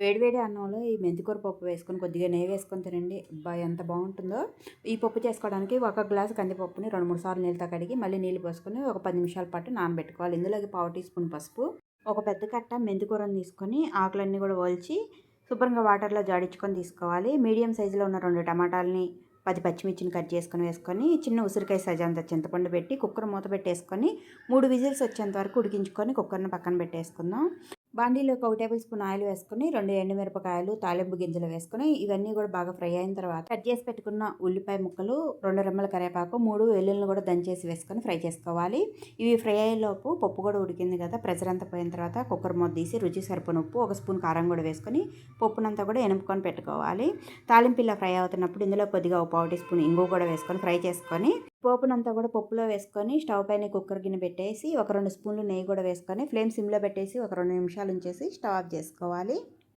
వేడివేడి అన్నంలో ఈ మెంతికూర పప్పు వేసుకొని కొద్దిగా నెయ్యి వేసుకొని తినండి. అబ్బా ఎంత బాగుంటుందో. ఈ పప్పు చేసుకోవడానికి ఒక గ్లాస్ కందిపప్పుని రెండు మూడు సార్లు నీళ్ళతో కడిగి మళ్ళీ నీళ్ళు పోసుకొని ఒక పది నిమిషాల పాటు నానబెట్టుకోవాలి. ఇందులోకి పావు టీ స్పూన్ పసుపు ఒక పెద్ద కట్ట మెంతికూరను తీసుకొని ఆకులన్నీ కూడా ఒలిచి శుభ్రంగా వాటర్లో జాడించుకొని తీసుకోవాలి. మీడియం సైజులో ఉన్న రెండు టమాటాలని పది పచ్చిమిర్చిని కట్ చేసుకొని వేసుకొని చిన్న ఉసిరికాయ సజాంత చింతపండు పెట్టి కుక్కర్ మూత పెట్టేసుకొని మూడు విజిల్స్ వచ్చేంత వరకు ఉడికించుకొని కుక్కర్ని పక్కన పెట్టేసుకుందాం. బాండీలోకి ఒక టేబుల్ స్పూన్ ఆయిల్ వేసుకొని రెండు ఎండుమిరపకాయలు తాలింపు గింజలు వేసుకొని ఇవన్నీ కూడా బాగా ఫ్రై అయిన తర్వాత కట్ చేసి పెట్టుకున్న ఉల్లిపాయ ముక్కలు రెండు రెమ్మల కరివేపాకు మూడు వెల్లుల్ని కూడా దంచేసి వేసుకొని ఫ్రై చేసుకోవాలి. ఇవి ఫ్రై అయ్యేలోపు పప్పు కూడా ఉడికింది కదా ప్రెజర్ అంతా పోయిన తర్వాత కుక్కర్ మూత తీసి రుచి సరిపోయిన ఉప్పు ఒక స్పూన్ కారం కూడా వేసుకొని పప్పునంతా కూడా ఎనుపుకొని పెట్టుకోవాలి. తాలింపు ఇలా ఫ్రై అవుతున్నప్పుడు ఇందులో కొద్దిగా ఒక పావు టీ స్పూన్ ఇంగు కూడా వేసుకొని ఫ్రై చేసుకొని పోపునంతా కూడా పప్పులో వేసుకొని స్టవ్ పైన కుక్కర్ గిన్నె పెట్టేసి ఒక రెండు స్పూన్లు నెయ్యి కూడా వేసుకొని ఫ్లేమ్ సిమ్లో పెట్టేసి ఒక రెండు నిమిషాలు ఉంచేసి స్టవ్ ఆఫ్ చేసుకోవాలి.